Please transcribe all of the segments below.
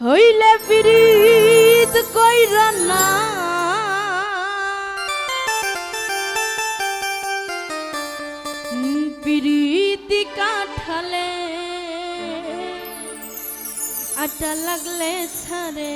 হইলে পিরিত কইরা না। পিরিতি কাঠালে আটা লাগলে ছাড়ে।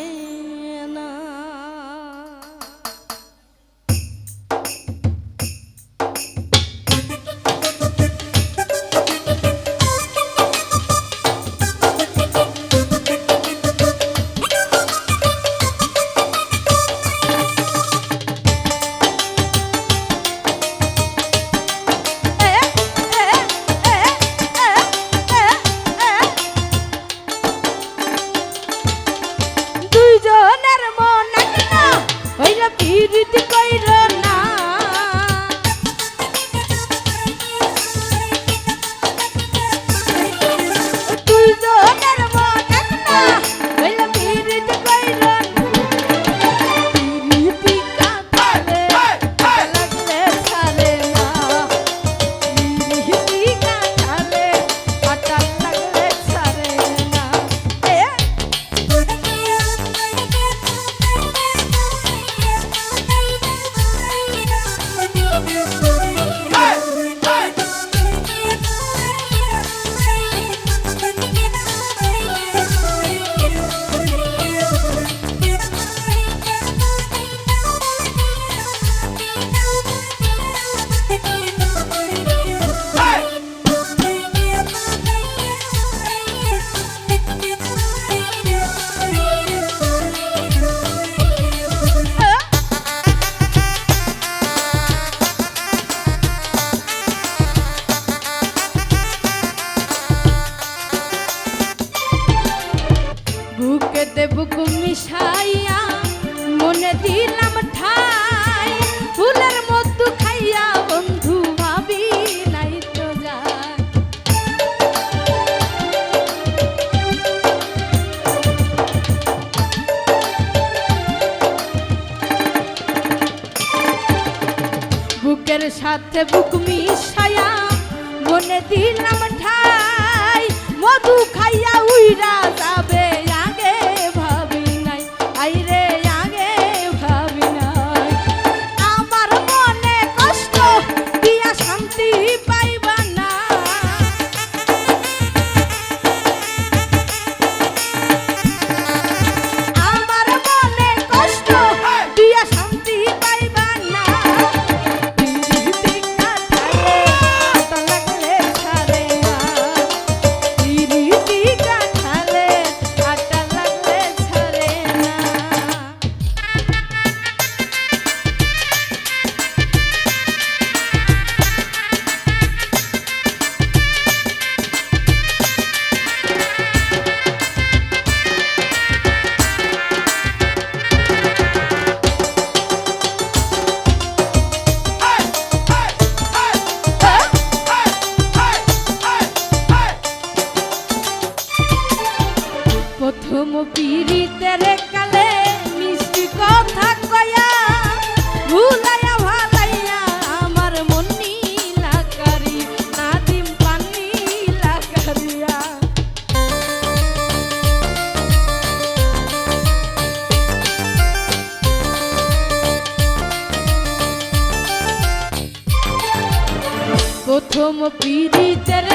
বুকের সাথে বুক মিশায়া মনে দিলাম ঠাই। মধু খাইয়া উইরা যাবে। প্রথম পীড়িতের কালে মিষ্টি কথা কয়া, ভুলাইয়া ভালাইয়া আমার মন নীলা কারি নাদিম পানি লাগারিয়া প্রথম পীড়িতের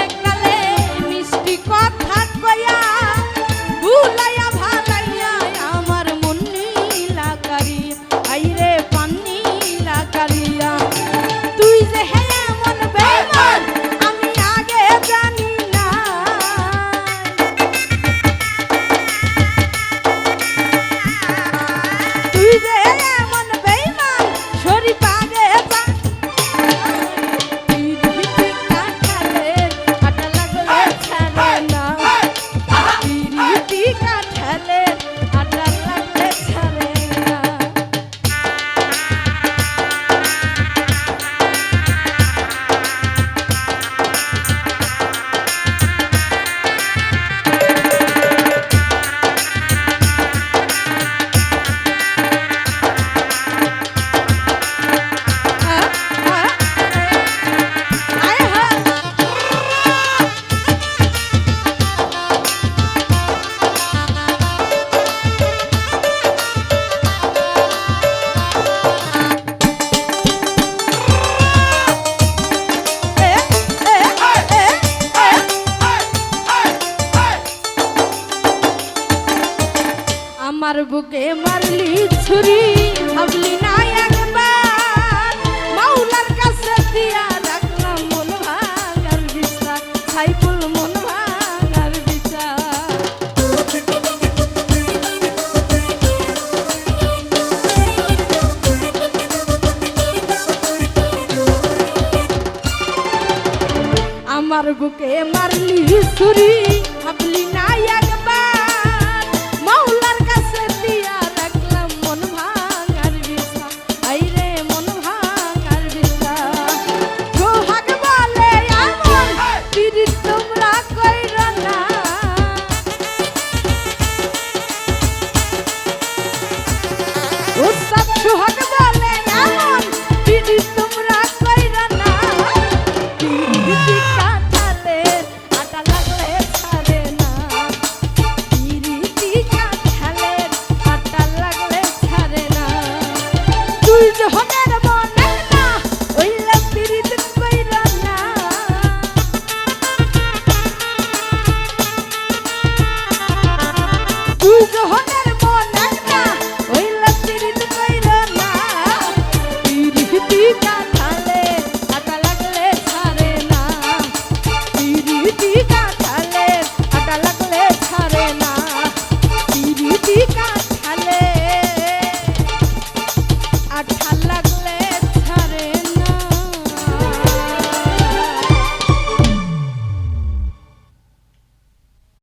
আমার বুকে মারলি ছুরি, ভাবলি না একবার। মাওলার কাছে দিয়া রাখলাম মন ভাঙার বিচার, সাইফুল মন ভাঙার বিচার। আমার বুকে মারলি ছুরি সোহাগ